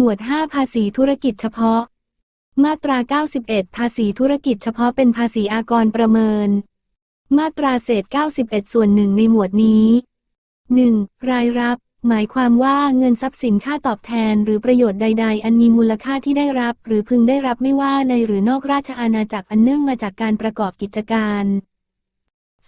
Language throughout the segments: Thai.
หมวด 5 ภาษีธุรกิจเฉพาะ มาตรา 91 ภาษีธุรกิจเฉพาะเป็นภาษีอากรประเมิน มาตราเศษ 91 ส่วนหนึ่งในหมวดนี้ 1. รายรับ หมายความว่าเงินทรัพย์สินค่าตอบแทนหรือประโยชน์ใด ๆ อันมีมูลค่าที่ได้รับ หรือพึงได้รับไม่ว่าในหรือนอกราชอาณาจักรอันเนื่องมาจากการประกอบกิจการ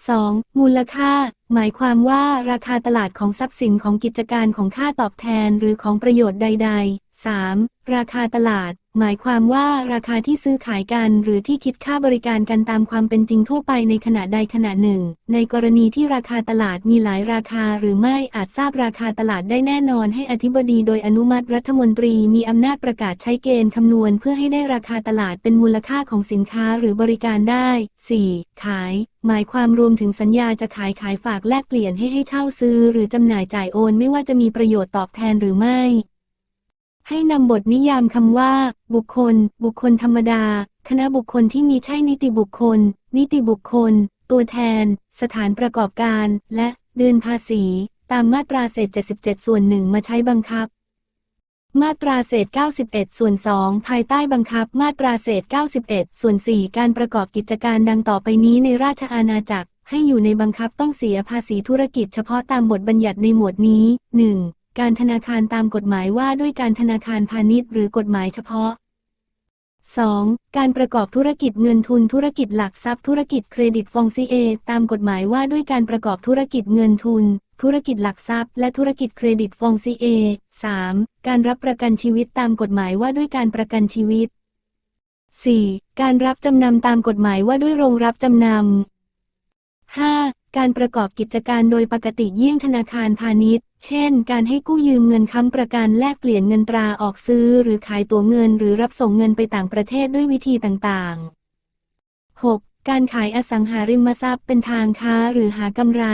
2. มูลค่า หมายความว่าราคาตลาดของทรัพย์สินของกิจการของค่าตอบแทนหรือของประโยชน์ใด ๆ 3. ราคาตลาด หมายความว่าราคาที่ซื้อขายกัน หรือที่คิดค่าบริการกันตามความเป็นจริงทั่วไปในขณะใดขณะหนึ่ง ในกรณีที่ราคาตลาดมีหลายราคาหรือไม่อาจทราบราคาตลาดได้แน่นอนให้อธิบดีโดยอนุมัติรัฐมนตรีมีอำนาจประกาศใช้เกณฑ์คำนวณเพื่อให้ได้ราคาตลาดเป็นมูลค่าของสินค้าหรือบริการได้ 4. ขาย หมายความรวมถึงสัญญาจะขายขายฝากแลกเปลี่ยนให้ให้เช่าซื้อ หรือจำหน่ายจ่ายโอนไม่ว่าจะมีประโยชน์ตอบแทนหรือไม่ ให้นำบทนิยามคำว่า บุคคล บุคคลธรรมดา คณะบุคคลที่มีใช่นิติบุคคล นิติบุคคล ตัวแทน สถานประกอบการ และเดือนภาษี ตามมาตราเศษ 77 ส่วนหนึ่งมาใช้บังคับ มาตราเศษ 91 ส่วน 2 ภายใต้บังคับ มาตราเศษ 91 ส่วน 4 การประกอบกิจการดังต่อไปนี้ในราชอาณาจักร ให้อยู่ในบังคับต้องเสียภาษีธุรกิจเฉพาะตามบทบัญญัติในหมวดนี้ 1. การธนาคารตามกฎหมายว่าด้วยการธนาคารพาณิชย์หรือกฎหมายเฉพาะ 2. การประกอบธุรกิจเงินทุนธุรกิจหลักทรัพย์ธุรกิจเครดิตฟองซีเอตามกฎหมายว่าด้วยการประกอบธุรกิจเงินทุน ธุรกิจหลักทรัพย์และธุรกิจเครดิตฟองซีเอ 3. การรับประกันชีวิตตามกฎหมายว่าด้วยการประกันชีวิต 4. การรับจำนำตามกฎหมายว่าด้วยโรงรับจำนำ 5. การประกอบกิจการโดยปกติเยี่ยงธนาคารพาณิชย์ เช่น การให้กู้ยืมเงินค้ำประกันแลกเปลี่ยนเงินตราออกซื้อ หรือขายตั๋วเงินหรือรับส่งเงินไปต่างประเทศด้วยวิธีต่างๆ 6. การขายอสังหาริมทรัพย์เป็นทางค้าหรือหากำไร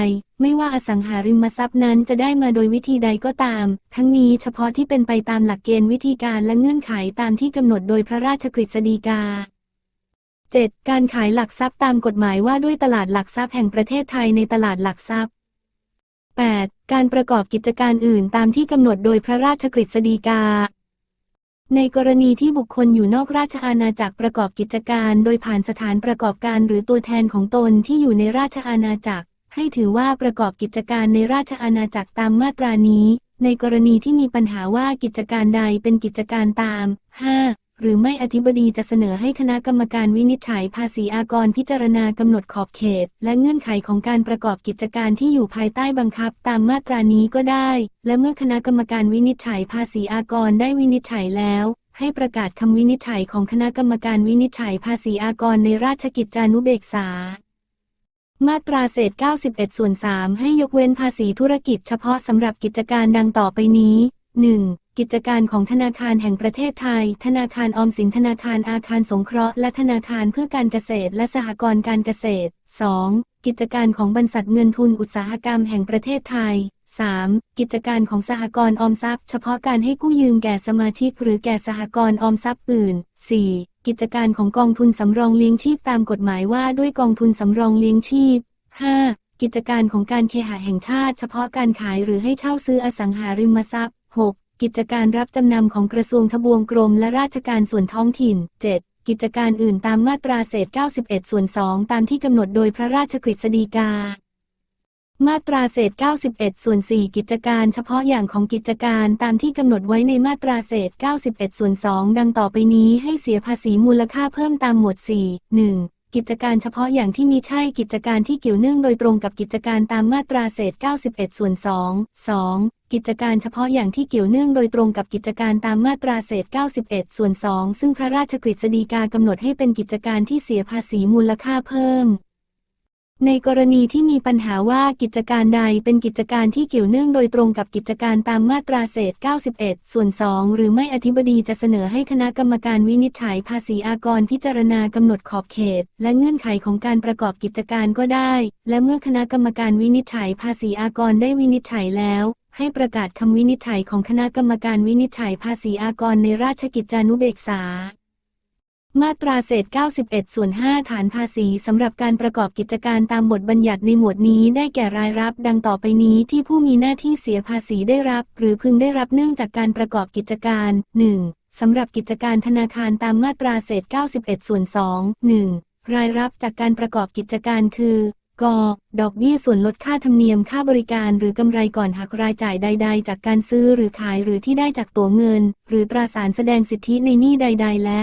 ไม่ว่าอสังหาริมทรัพย์นั้นจะได้มาโดยวิธีใดก็ตาม ทั้งนี้เฉพาะที่เป็นไปตามหลักเกณฑ์วิธีการและเงื่อนไขตามที่กำหนดโดยพระราชกฤษฎีกา 7. การขายหลักทรัพย์ตามกฎหมายว่าด้วยตลาดหลักทรัพย์แห่งประเทศไทยในตลาดหลักทรัพย์ การประกอบกิจการอื่นตามที่กำหนดโดยพระราชกฤษฎีกา ในกรณีที่บุคคลอยู่นอกราชอาณาจักรประกอบกิจการโดยผ่านสถานประกอบการหรือตัวแทนของตนที่อยู่ในราชอาณาจักร ให้ถือว่าประกอบกิจการในราชอาณาจักรตามมาตรานี้ ในกรณีที่มีปัญหาว่ากิจการใดเป็นกิจการตาม 5. หรือไม่อธิบดีจะเสนอให้คณะกรรมการวินิจฉัยภาษีอากรพิจารณากำหนดขอบเขต และเงื่อนไขของการประกอบกิจการที่อยู่ภายใต้บังคับตามมาตรานี้ก็ได้ และเมื่อคณะกรรมการวินิจฉัยภาษีอากรได้วินิจฉัยแล้ว ให้ประกาศคำวินิจฉัยของคณะกรรมการวินิจฉัยภาษีอากรในราชกิจจานุเบกษามาตราเศษ 91 ส่วน 3 ให้ยกเว้นภาษีธุรกิจเฉพาะสำหรับกิจการดังต่อไปนี้ 1. กิจการของธนาคารแห่งประเทศไทย ธนาคารออมสิน ธนาคารอาคารสงเคราะห์ และธนาคารเพื่อการเกษตร และสหกรณ์การเกษตร 2. กิจการของบรรษัทเงินทุนอุตสาหกรรมแห่งประเทศไทย 3. กิจการของสหกรณ์ออมทรัพย์ เฉพาะการให้กู้ยืมแก่สมาชิก หรือแก่สหกรณ์ออมทรัพย์อื่น 4. กิจการของกองทุนสำรองเลี้ยงชีพตามกฎหมายว่าด้วยกองทุนสำรองเลี้ยงชีพ 5. กิจการของการเคหะแห่งชาติ เฉพาะการขายหรือให้เช่าซื้ออสังหาริมทรัพย์ 6. กิจการรับจำนำของกระทรวงทบวงกรมและราชการส่วนท้องถิ่น 7. กิจการอื่นตามมาตราเศษ 91 ส่วน 2 ตามที่กำหนดโดยพระราชกฤษฎีกา มาตราเศษ 91 ส่วน 4 กิจการเฉพาะอย่างของกิจการตามที่กำหนดไว้ในมาตราเศษ 91 ส่วน 2 ดังต่อไปนี้ให้เสียภาษีมูลค่าเพิ่มตามหมวด 4 1. กิจการเฉพาะอย่างที่มีใช่กิจการที่เกี่ยวเนื่องโดยตรงกับกิจการตามมาตราเศษ 91 ส่วน 2 2. กิจการเฉพาะอย่างที่เกี่ยวเนื่องโดยตรงกับกิจการตามมาตราเศษ 91 ส่วน 2 ซึ่งพระราชกฤษฎีกากำหนดให้เป็นกิจการที่เสียภาษีมูลค่าเพิ่ม ในกรณีที่มีปัญหาว่ากิจการใดเป็นกิจการที่เกี่ยวเนื่องโดยตรงกับกิจการตามมาตราเศษ 91 ส่วน 2 หรือไม่อธิบดีจะเสนอให้คณะกรรมการวินิจฉัยภาษีอากรพิจารณากำหนดขอบเขต และเงื่อนไขของการประกอบกิจการก็ได้ และเมื่อคณะกรรมการวินิจฉัยภาษีอากรได้วินิจฉัยแล้ว ให้ประกาศคำวินิจฉัยของคณะกรรมการวินิจฉัยภาษีอากรในราชกิจจานุเบกษา มาตราเศษ 91 ส่วน 5 ฐานภาษีสำหรับการประกอบกิจการตามบทบัญญัติในหมวดนี้ได้แก่รายรับ ดังต่อไปนี้ที่ผู้มีหน้าที่เสียภาษีได้รับ หรือพึงได้รับเนื่องจากการประกอบกิจการ 1. สำหรับกิจการธนาคารตามมาตราเศษ 91 ส่วน 2 1. รายรับจากการประกอบกิจการคือ ก ดอกเบี้ยส่วนลดค่าธรรมเนียมค่าบริการหรือกำไรก่อนหักรายจ่ายใด ๆ จากการซื้อหรือขายหรือที่ได้จากตั๋วเงิน หรือตราสารแสดงสิทธิในหนี้ใด ๆ และ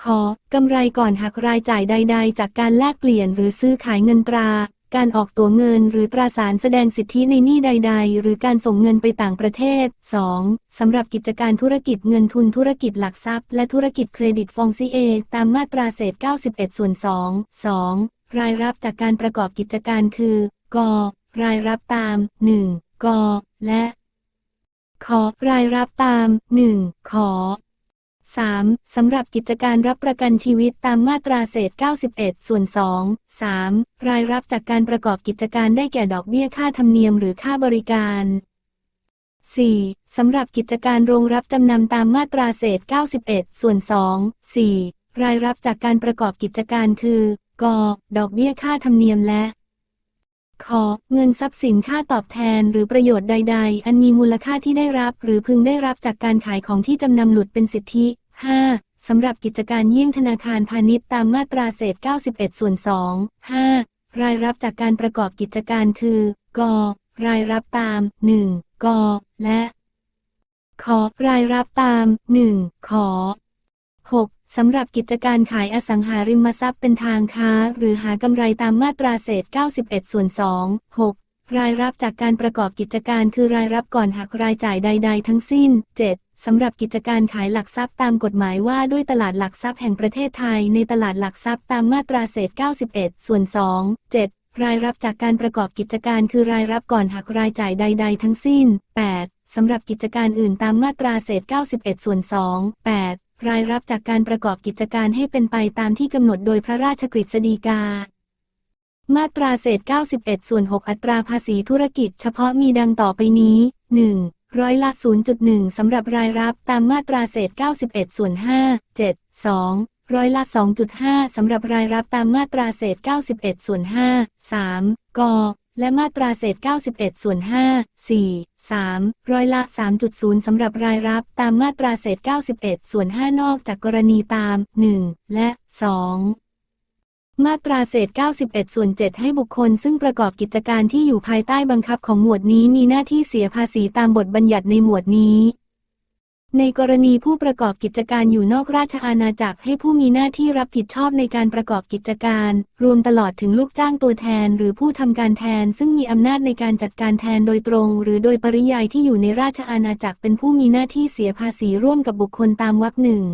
ขอกำไรก่อนหักรายจ่ายใด ๆ จากการแลกเปลี่ยนหรือซื้อขายเงินตรา การออกตั๋วเงิน หรือตราสารแสดงสิทธิในหนี้ใด ๆ หรือการส่งเงินไปต่างประเทศ 2. สำหรับกิจการธุรกิจเงินทุนธุรกิจหลักทรัพย์ และธุรกิจเครดิตฟองซีเอ ตามมาตราเศษ91ส่วน2 2. รายรับจากการประกอบกิจการคือ ก รายรับตาม 1. ก และ ขอ รายรับตาม 1. ขอ 3. สำหรับกิจการรับประกันชีวิตตามมาตราเศษ 91 ส่วน 2 3. รายรับจากการประกอบกิจการได้แก่ดอกเบี้ยค่าธรรมเนียมหรือค่าบริการ 4. สำหรับกิจการโรงรับจำนำตามมาตราเศษ 91 ส่วน 2 4. รายรับจากการประกอบกิจการคือ กดอกเบี้ยค่าธรรมเนียมและ ขอเงินทรัพย์สินค่าตอบแทนหรือประโยชน์ใด ๆ อันมีมูลค่าที่ได้รับ หรือพึงได้รับจากการขายของที่จำนำหลุดเป็นสิทธิ 5. สำหรับกิจการเยี่ยงธนาคารพาณิชย์ตามมาตราเศษ 91 ส่วน 2 5. รายรับจากการประกอบกิจการคือกรายรับตาม 1. กและ ขอรายรับตาม 1. ขอ 6. สำหรับกิจการขายอสังหาริมทรัพย์เป็นทางค้า หรือหากำไรตามมาตราเศษ 91 ส่วน 2 6. รายรับจากการประกอบกิจการคือรายรับก่อนหักรายจ่ายใด ๆ ทั้งสิ้น 7. สำหรับกิจการขายหลักทรัพย์ตามกฎหมายว่าด้วยตลาดหลักทรัพย์แห่งประเทศไทยในตลาดหลักทรัพย์ตามมาตราเศษ 91 ส่วน 2 7. รายรับจากการประกอบกิจการคือรายรับก่อนหักรายจ่ายใด ๆ ทั้งสิ้น 8. สำหรับกิจการอื่นตามมาตราเศษ 91 ส่วน 2 8. รายรับจากการประกอบกิจการให้เป็นไปตามที่กำหนดโดยพระราชกฤษฎีกา มาตราเศษ 91 ส่วน 6 อัตราภาษีธุรกิจเฉพาะมีดังต่อไปนี้ 1. ร้อยละ 0.1 สำหรับรายรับตามมาตราเศษ 91 ส่วน 5 7 2. ร้อยละ 2.5 สำหรับรายรับตามมาตราเศษ 91 ส่วน 5 3. ก และมาตราเศษ 91 ส่วน 5 4 3. ร้อยละ 3.0 สำหรับรายรับตามมาตราเศษ 91 ส่วน 5 นอกจากกรณีตาม 1 และ 2มาตราเศษ 91 ส่วน 7 ให้บุคคล ซึ่งประกอบกิจการที่อยู่ภายใต้บังคับของหมวดนี้มีหน้าที่เสียภาษีตามบทบัญญัติในหมวดนี้ ในกรณีผู้ประกอบกิจการอยู่นอกราชอาณาจักรให้ผู้มีหน้าที่รับผิดชอบในการประกอบกิจการ รวมตลอดถึงลูกจ้างตัวแทน หรือผู้ทำการแทน ซึ่งมีอำนาจในการจัดการแทนโดยตรง หรือโดยปริยายที่อยู่ในราชอาณาจักรเป็นผู้มีหน้าที่เสียภาษีร่วมกับบุคคลตามวรรคหนึ่ง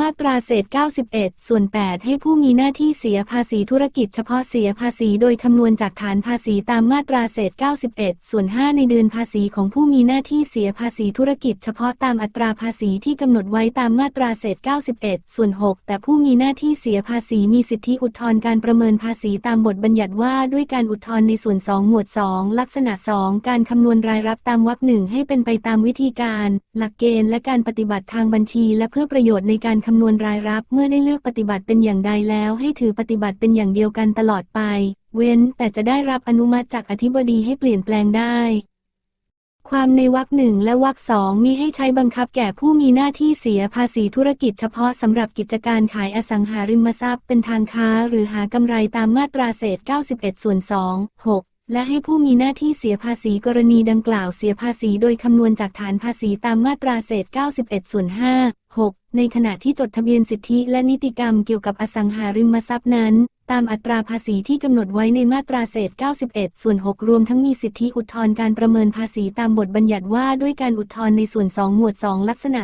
มาตราเศษ 91 ส่วน 8 ให้ผู้มีหน้าที่เสียภาษีธุรกิจเฉพาะเสียภาษีโดยคำนวณจากฐานภาษีตามมาตราเศษ 91 ส่วน 5 ในเดือนภาษีของผู้มีหน้าที่เสียภาษีธุรกิจเฉพาะตามอัตราภาษีที่กำหนดไว้ตามมาตราเศษ 91 ส่วน 6 แต่ผู้มีหน้าที่เสียภาษีมีสิทธิอุทธรณ์การประเมินภาษีตามบทบัญญัติว่าด้วยการอุทธรณ์ในส่วน 2 หมวด 2 ลักษณะ 2 การคำนวณรายรับตามวรรคหนึ่งให้เป็นไปตามวิธีการ หลักเกณฑ์และการปฏิบัติทางบัญชี และเพื่อประโยชน์ในการคำนวณรายรับเมื่อได้เลือกปฏิบัติเป็นอย่างใดแล้ว ให้ถือปฏิบัติเป็นอย่างเดียวกันตลอดไป เว้นแต่จะได้รับอนุมัติจากอธิบดีให้เปลี่ยนแปลงได้ ความในวรรคหนึ่งและวรรคสองมีให้ใช้บังคับแก่ผู้มีหน้าที่เสียภาษีธุรกิจเฉพาะสำหรับกิจการขายอสังหาริมทรัพย์เป็นทางค้า หรือหากำไรตามมาตราเศษ 91 ส่วน 2 6 และให้ผู้มีหน้าที่เสียภาษีกรณีดังกล่าวเสียภาษีโดยคำนวณจากฐานภาษีตามมาตราเศษ 91 ส่วน 5 6 ในขณะที่จดทะเบียนสิทธิและนิติกรรมเกี่ยวกับอสังหาริมทรัพย์นั้น ตามอัตราภาษีที่กำหนดไว้ในมาตราเศษ 91 ส่วน 6 รวมทั้งมีสิทธิอุทธรณ์การประเมินภาษีตามบทบัญญัติว่าด้วยการอุทธรณ์ในส่วน 2 หมวด 2 ลักษณะ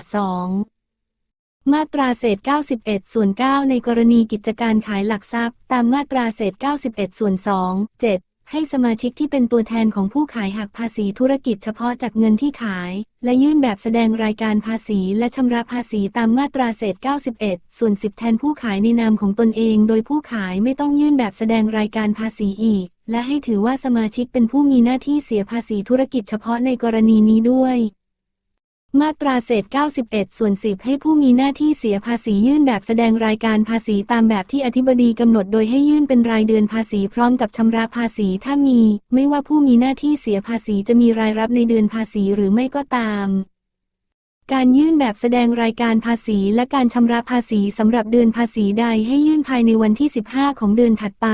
2มาตราเศษ 91 ส่วน 9 ในกรณีกิจการขายหลักทรัพย์ ตามมาตราเศษ 91 ส่วน 2 7 ให้สมาชิกที่เป็นตัวแทนของผู้ขายหักภาษีธุรกิจเฉพาะจากเงินที่ขาย และยื่นแบบแสดงรายการภาษีและชำระภาษีตามมาตราเศษ 91 ส่วน 10 แทนผู้ขายในนามของตนเอง โดยผู้ขายไม่ต้องยื่นแบบแสดงรายการภาษีอีก และให้ถือว่าสมาชิกเป็นผู้มีหน้าที่เสียภาษีธุรกิจเฉพาะในกรณีนี้ด้วย มาตราเศษ 91 ส่วน 10 ให้ผู้มีหน้าที่เสียภาษียื่นแบบแสดงรายการภาษีตามแบบที่อธิบดีกำหนดโดยให้ยื่นเป็นรายเดือนภาษีพร้อมกับชำระภาษีถ้ามี ไม่ว่าผู้มีหน้าที่เสียภาษีจะมีรายรับในเดือนภาษีหรือไม่ก็ตาม การยื่นแบบแสดงรายการภาษีและการชำระภาษีสำหรับเดือนภาษีใดให้ยื่นภายในวันที่ 15 ของเดือนถัดไป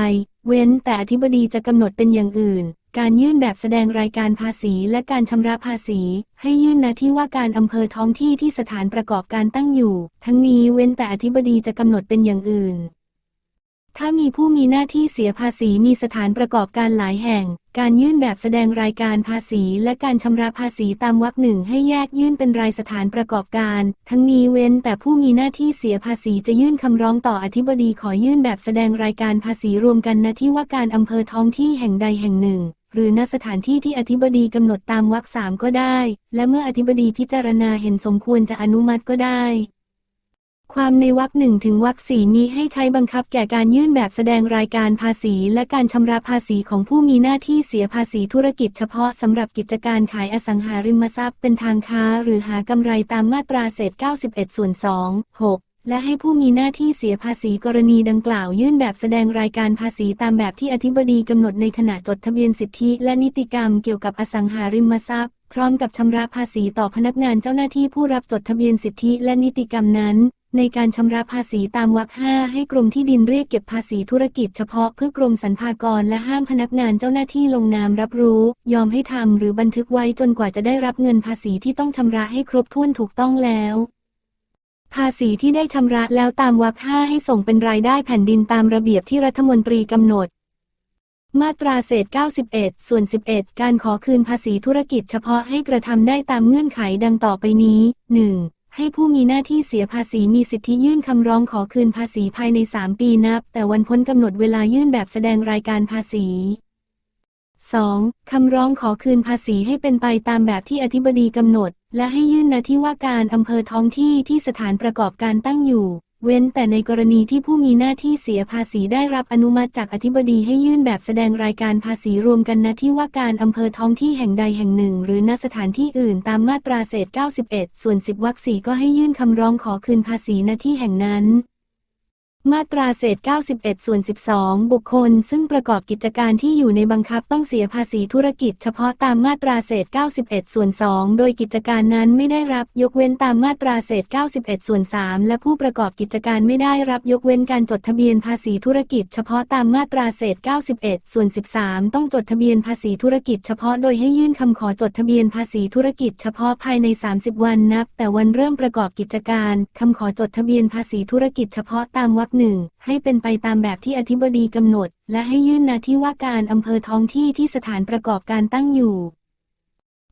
เว้นแต่อธิบดีจะกำหนดเป็นอย่างอื่น การยื่นแบบแสดงรายการภาษีและการชำระภาษี ให้ยื่นณที่ว่าการอำเภอท้องที่ที่สถานประกอบการตั้งอยู่ ทั้งนี้เว้นแต่อธิบดีจะกำหนดเป็นอย่างอื่น ถ้ามีผู้มีหน้าที่เสียภาษีมีสถานประกอบการหลายแห่ง การยื่นแบบแสดงรายการภาษีและการชำระภาษีตามวรรคหนึ่งให้แยกยื่นเป็นรายสถานประกอบการ ทั้งนี้เว้นแต่ผู้มีหน้าที่เสียภาษีจะยื่นคำร้องต่ออธิบดีขอยื่นแบบแสดงรายการภาษีรวมกันณที่ว่าการอำเภอท้องที่แห่งใดแห่งหนึ่ง หรือณสถานที่ที่อธิบดีกำหนดตามวรรคสามก็ได้ และเมื่ออธิบดีพิจารณาเห็นสมควรจะอนุมัติก็ได้ ความในวรรคหนึ่งถึงวรรคสี่นี้ให้ใช้บังคับแก่การยื่นแบบแสดงรายการภาษีและการชำระภาษีของผู้มีหน้าที่เสียภาษีธุรกิจเฉพาะสำหรับกิจการขายอสังหาริมทรัพย์เป็นทางค้า หรือหากำไรตามมาตราเศษ91ส่วน2 6 และให้ผู้มีหน้าที่เสียภาษีกรณีดังกล่าวยื่นแบบแสดงรายการภาษีตามแบบที่อธิบดีกำหนดในขณะจดทะเบียนสิทธิและนิติกรรมเกี่ยวกับอสังหาริมทรัพย์ พร้อมกับชำระภาษีต่อพนักงานเจ้าหน้าที่ผู้รับจดทะเบียนสิทธิและนิติกรรมนั้น ในการชำระภาษีตามวรรค5ให้กรมที่ดินเรียกเก็บภาษีธุรกิจเฉพาะเพื่อกรมสรรพากรและห้ามพนักงานเจ้าหน้าที่ลงนามรับรู้ ยอมให้ทำหรือบันทึกไว้จนกว่าจะได้รับเงินภาษีที่ต้องชำระให้ครบถ้วนถูกต้องแล้ว ภาษีที่ได้ชำระแล้วตามวรรค5ให้ส่งเป็นรายได้แผ่นดินตามระเบียบที่รัฐมนตรีกำหนด มาตราเศษ 91 ส่วน 11 การขอคืนภาษีธุรกิจเฉพาะให้กระทำได้ตามเงื่อนไขดังต่อไปนี้ 1. ให้ผู้มีหน้าที่เสียภาษีมีสิทธิยื่นคำร้องขอคืนภาษีภายใน 3 ปีนับ แต่วันพ้นกำหนดเวลายื่นแบบแสดงรายการภาษี 2. คำร้องขอคืนภาษีให้เป็นไปตามแบบที่อธิบดีกำหนด และให้ยื่นณที่ว่าการอำเภอท้องที่ที่สถานประกอบการตั้งอยู่ เว้นแต่ในกรณีที่ผู้มีหน้าที่เสียภาษีได้รับอนุมัติจากอธิบดีให้ยื่นแบบแสดงรายการภาษีรวมกันณที่ว่าการอำเภอท้องที่แห่งใดแห่งหนึ่ง หรือณสถานที่อื่นตามมาตราเศษ91 ส่วน 10วรรคสีก็ให้ยื่นคำร้องขอคืนภาษีณที่แห่งนั้น มาตราเศษ 91 ส่วน 12 บุคคล ซึ่งประกอบกิจการที่อยู่ในบังคับต้องเสียภาษีธุรกิจเฉพาะตามมาตราเศษ 91 ส่วน 2 โดยกิจการนั้นไม่ได้รับยกเว้นตามมาตราเศษ 91 ส่วน 3 และผู้ประกอบกิจการไม่ได้รับยกเว้นการจดทะเบียนภาษีธุรกิจเฉพาะตามมาตราเศษ 91 ส่วน 13 ต้องจดทะเบียนภาษีธุรกิจเฉพาะโดยให้ยื่นคำขอจดทะเบียนภาษีธุรกิจเฉพาะภายใน 30 วันนับ แต่วันเริ่มประกอบกิจการคำขอจดทะเบียนภาษีธุรกิจเฉพาะตามวรรคหนึ่งให้เป็นไปตามแบบที่อธิบดีกำหนด และให้ยื่นณที่ว่าการอำเภอท้องที่ที่สถานประกอบการตั้งอยู่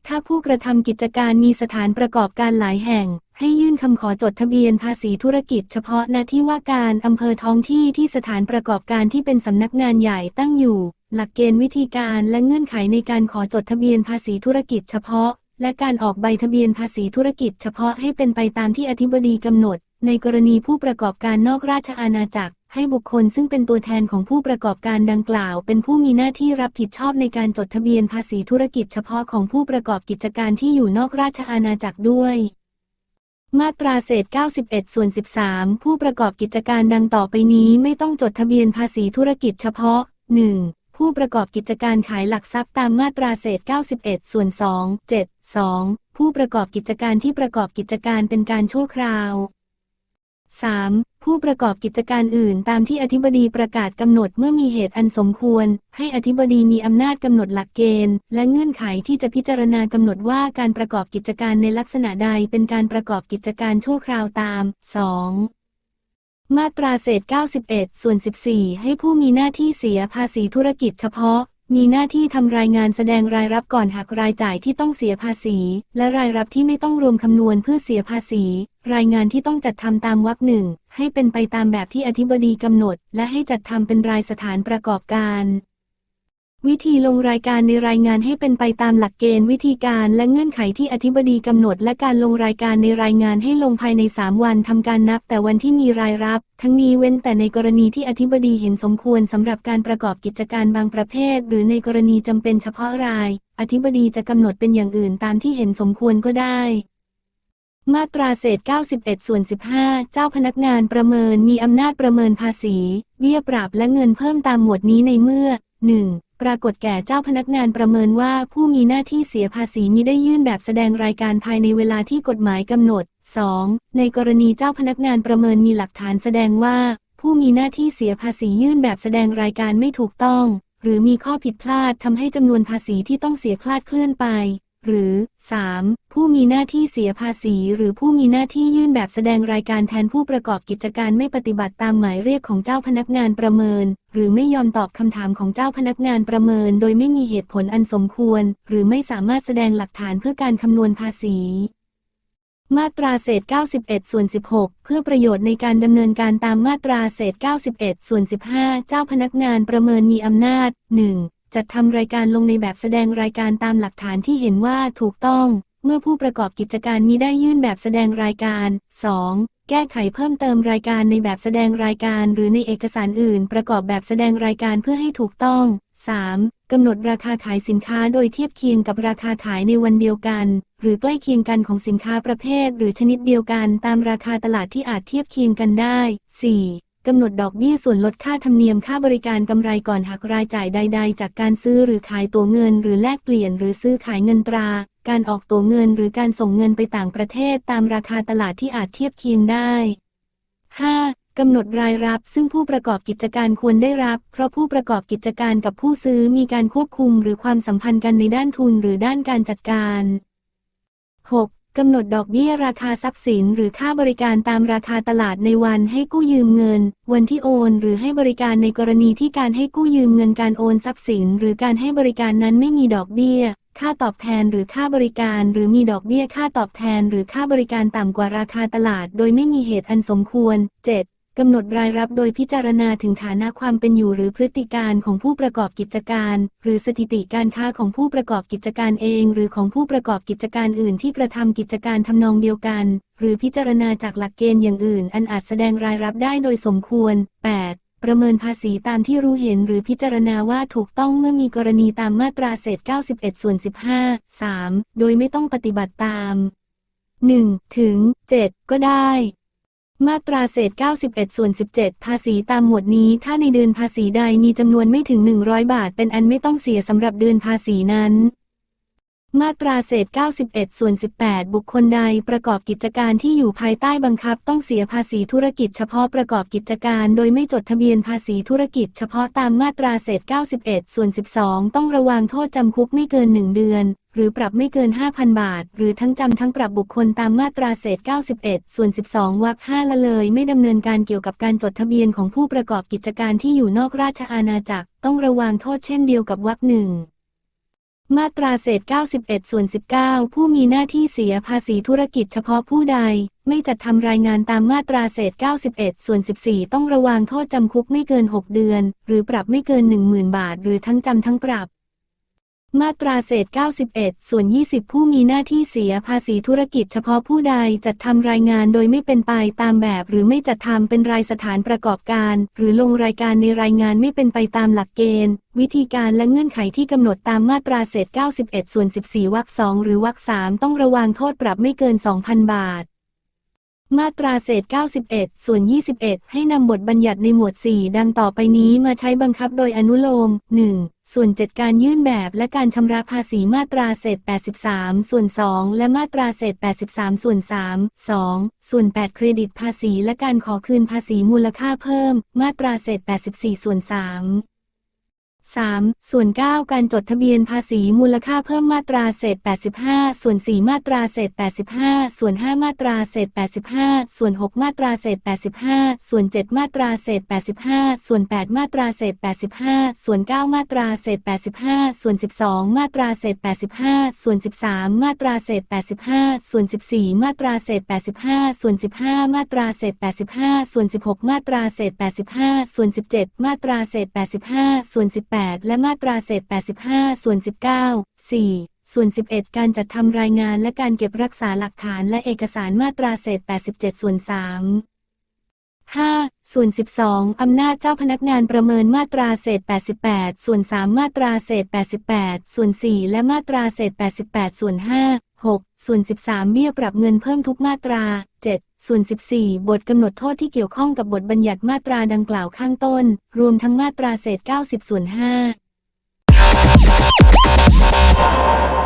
ถ้าผู้กระทำกิจการมีสถานประกอบการหลายแห่ง ให้ยื่นคำขอจดทะเบียนภาษีธุรกิจเฉพาะณที่ว่าการอำเภอท้องที่ที่สถานประกอบการที่เป็นสำนักงานใหญ่ตั้งอยู่ หลักเกณฑ์วิธีการและเงื่อนไขในการขอจดทะเบียนภาษีธุรกิจเฉพาะและการออกใบทะเบียนภาษีธุรกิจเฉพาะให้เป็นไปตามที่อธิบดีกำหนด ในกรณีผู้ประกอบการนอกราชอาณาจักร ให้บุคคลซึ่งเป็นตัวแทนของผู้ประกอบการดังกล่าว เป็นผู้มีหน้าที่รับผิดชอบในการจดทะเบียนภาษีธุรกิจเฉพาะของผู้ประกอบกิจการที่อยู่นอกราชอาณาจักรด้วยมาตราเศษ 91 ส่วน 13 ผู้ประกอบกิจการดังต่อไปนี้ไม่ต้องจดทะเบียนภาษีธุรกิจเฉพาะ 1. ผู้ประกอบกิจการขายหลักทรัพย์ตามมาตราเศษ 91 ส่วน 2 7 2 ผู้ประกอบกิจการที่ประกอบกิจการเป็นการชั่วคราว 3. ผู้ประกอบกิจการอื่นตามที่อธิบดีประกาศกำหนดเมื่อมีเหตุอันสมควร ให้อธิบดีมีอำนาจกำหนดหลักเกณฑ์ และเงื่อนไขที่จะพิจารณากำหนดว่าการประกอบกิจการในลักษณะใดเป็นการประกอบกิจการชั่วคราวตาม 2. มาตราเศษ 91 ส่วน 14 ให้ผู้มีหน้าที่เสียภาษีธุรกิจเฉพาะ มีหน้าที่ทำรายงานแสดงรายรับก่อนหักรายจ่ายที่ต้องเสียภาษี และรายรับที่ไม่ต้องรวมคำนวณเพื่อเสียภาษี รายงานที่ต้องจัดทำตามวรรคหนึ่งให้เป็นไปตามแบบที่อธิบดีกำหนด และให้จัดทำเป็นรายสถานประกอบการ วิธีลงรายการในรายงานให้เป็นไปตามหลักเกณฑ์วิธีการและเงื่อนไขที่อธิบดีกำหนด และการลงรายการในรายงานให้ลงภายใน 3 วันทำการนับแต่วันที่มีรายรับ ทั้งนี้เว้นแต่ในกรณีที่อธิบดีเห็นสมควรสำหรับการประกอบกิจการบางประเภท หรือในกรณีจำเป็นเฉพาะราย อธิบดีจะกำหนดเป็นอย่างอื่นตามที่เห็นสมควรก็ได้มาตราเศษ 91 ส่วน 15 เจ้าพนักงานประเมินมีอำนาจประเมินภาษี เบี้ยปรับและเงินเพิ่มตามหมวดนี้ในเมื่อ 1. ปรากฏแก่เจ้าพนักงานประเมินว่าผู้มีหน้าที่เสียภาษีมิได้ยื่นแบบแสดงรายการภายในเวลาที่กฎหมายกำหนด 2. ในกรณีเจ้าพนักงานประเมินมีหลักฐานแสดงว่า ผู้มีหน้าที่เสียภาษียื่นแบบแสดงรายการไม่ถูกต้อง หรือมีข้อผิดพลาดทำให้จำนวนภาษีที่ต้องเสียคลาดเคลื่อนไป หรือ 3. ผู้มีหน้าที่เสียภาษี หรือผู้มีหน้าที่ยื่นแบบแสดงรายการแทนผู้ประกอบกิจการไม่ปฏิบัติตามหมายเรียกของเจ้าพนักงานประเมิน หรือไม่ยอมตอบคำถามของเจ้าพนักงานประเมิน โดยไม่มีเหตุผลอันสมควร หรือไม่สามารถแสดงหลักฐานเพื่อการคำนวณภาษีมาตราเศษ 91 ส่วน 16 เพื่อประโยชน์ในการดำเนินการตามมาตราเศษ 91 ส่วน 15 เจ้าพนักงานประเมินมีอำนาจ 1. จัดทำรายการลงในแบบแสดงรายการตามหลักฐานที่เห็นว่าถูกต้อง เมื่อผู้ประกอบกิจการมีได้ยื่นแบบแสดงรายการ 2. แก้ไขเพิ่มเติมรายการในแบบแสดงรายการ หรือในเอกสารอื่น ประกอบแบบแสดงรายการเพื่อให้ถูกต้อง 3. กำหนดราคาขายสินค้าโดยเทียบเคียงกับราคาขายในวันเดียวกัน หรือใกล้เคียงกันของสินค้าประเภท หรือชนิดเดียวกันตามราคาตลาดที่อาจเทียบเคียงกันได้ 4. กำหนดดอกเบี้ยส่วนลดค่าธรรมเนียมค่าบริการกำไรก่อนหักรายจ่ายใด ๆ จากการซื้อหรือขายตัวเงิน หรือแลกเปลี่ยนหรือซื้อขายเงินตรา การออกตัวเงินหรือการส่งเงินไปต่างประเทศตามราคาตลาดที่อาจเทียบเคียงได้ 5. กำหนดรายรับซึ่งผู้ประกอบกิจการควรได้รับ เพราะผู้ประกอบกิจการกับผู้ซื้อมีการควบคุมหรือความสัมพันธ์กันในด้านทุนหรือด้านการจัดการ 6. กำหนดดอกเบี้ยราคาทรัพย์สินหรือค่าบริการตามราคาตลาดในวันให้กู้ยืมเงิน วันที่โอน หรือให้บริการในกรณีที่การให้กู้ยืมเงินการโอนทรัพย์สิน หรือการให้บริการนั้นไม่มีดอกเบี้ย ค่าตอบแทนหรือค่าบริการ หรือมีดอกเบี้ยค่าตอบแทน หรือค่าบริการต่ำกว่าราคาตลาด โดยไม่มีเหตุอันสมควร 7. กำหนดรายรับโดยพิจารณาถึงฐานะความเป็นอยู่หรือพฤติการของผู้ประกอบกิจการ หรือสถิติการค้าของผู้ประกอบกิจการเอง หรือของผู้ประกอบกิจการอื่นที่กระทำกิจการทำนองเดียวกัน หรือพิจารณาจากหลักเกณฑ์อย่างอื่น อันอาจแสดงรายรับได้โดยสมควร 8. ประเมินภาษีตามที่รู้เห็นหรือพิจารณาว่าถูกต้องเมื่อมีกรณีตามมาตราเศษ 91 ส่วน 15 3. โดยไม่ต้องปฏิบัติตาม 1 ถึง 7 ก็ได้ มาตราเศษ 91 ส่วน 17 ภาษีตามหมวดนี้ ถ้าในเดือนภาษีใดมีจำนวนไม่ถึง 100 บาท เป็นอันไม่ต้องเสียสำหรับเดือนภาษีนั้น มาตราเศษ 91 ส่วน 18 บุคคลใดประกอบกิจการที่อยู่ภายใต้บังคับต้องเสียภาษีธุรกิจเฉพาะประกอบกิจการโดยไม่จดทะเบียนภาษีธุรกิจเฉพาะตามมาตราเศษ 91 ส่วน 12 ต้องระวางโทษจำคุกไม่เกิน 1 เดือน หรือปรับไม่เกิน 5,000 บาท หรือทั้งจำทั้งปรับบุคคลตามมาตราเศษ 91 ส่วน 12 วรรค5ละเลย ไม่ดำเนินการเกี่ยวกับการจดทะเบียนของผู้ประกอบกิจการที่อยู่นอกราชอาณาจักร ต้องระวางโทษเช่นเดียวกับวรรคหนึ่ง มาตราเศษ 91 ส่วน 19 ผู้มีหน้าที่เสียภาษีธุรกิจเฉพาะผู้ใด ไม่จัดทำรายงานตามมาตราเศษ 91 ส่วน 14 ต้องระวางโทษจำคุกไม่เกิน 6 เดือน หรือปรับไม่เกิน 10,000 บาท หรือทั้งจำทั้งปรับ มาตราเศษ 91 ส่วน 20 ผู้มีหน้าที่เสียภาษีธุรกิจเฉพาะผู้ใดจัดทำรายงานโดยไม่เป็นไปตามแบบ หรือไม่จัดทำเป็นรายสถานประกอบการ หรือลงรายการในรายงานไม่เป็นไปตามหลักเกณฑ์ วิธีการและเงื่อนไขที่กำหนดตามมาตราเศษ 91 ส่วน 14 วรรค 2 หรือวรรค 3 ต้องระวางโทษปรับไม่เกิน 2,000 บาท มาตราเศษ 91 ส่วน 21 ให้นำบทบัญญัติในหมวด 4 ดังต่อไปนี้มาใช้บังคับโดยอนุโลม 1. ส่วน 7 การยื่นแบบและการชำระภาษีมาตราเศษ 83 ส่วน 2 และมาตราเศษ 83 ส่วน 3 2. ส่วน 8 เครดิตภาษีและการขอคืนภาษีมูลค่าเพิ่ม มาตราเศษ 84 ส่วน 3 3. ส่วน 9 การจดทะเบียนภาษีมูลค่าเพิ่มมาตราเศษ 85 ส่วน 4 มาตราเศษ 85 ส่วน 5 มาตราเศษ 85 ส่วน 6 มาตราเศษ 85 ส่วน 7 มาตราเศษ 85 ส่วน 8 มาตราเศษ 85 ส่วน 9 มาตราเศษ 85 ส่วน 12 มาตราเศษ 85 ส่วน 13 มาตราเศษ 85 ส่วน 14 มาตราเศษ 85 ส่วน 15 มาตราเศษ 85 ส่วน 16 มาตราเศษ 85 ส่วน 17 มาตราเศษ 85 ส่วน 18และมาตราเศษ 85 ส่วน 19 4 ส่วน 11 การจัดทำรายงานและการเก็บรักษาหลักฐานและเอกสารมาตราเศษ 87 ส่วน 3 5. ส่วน 12 อำนาจเจ้าพนักงานประเมินมาตราเศษ 88 ส่วน 3 มาตราเศษ 88 ส่วน 4 และมาตราเศษ 88 ส่วน 5 6 ส่วน 13 เบี้ยปรับเงินเพิ่มทุกมาตรา 7 ส่วน 14 บทกำหนดโทษที่เกี่ยวข้องกับบทบัญญัติมาตราดังกล่าวข้างต้น รวมทั้งมาตราเศษ 90 ส่วน 5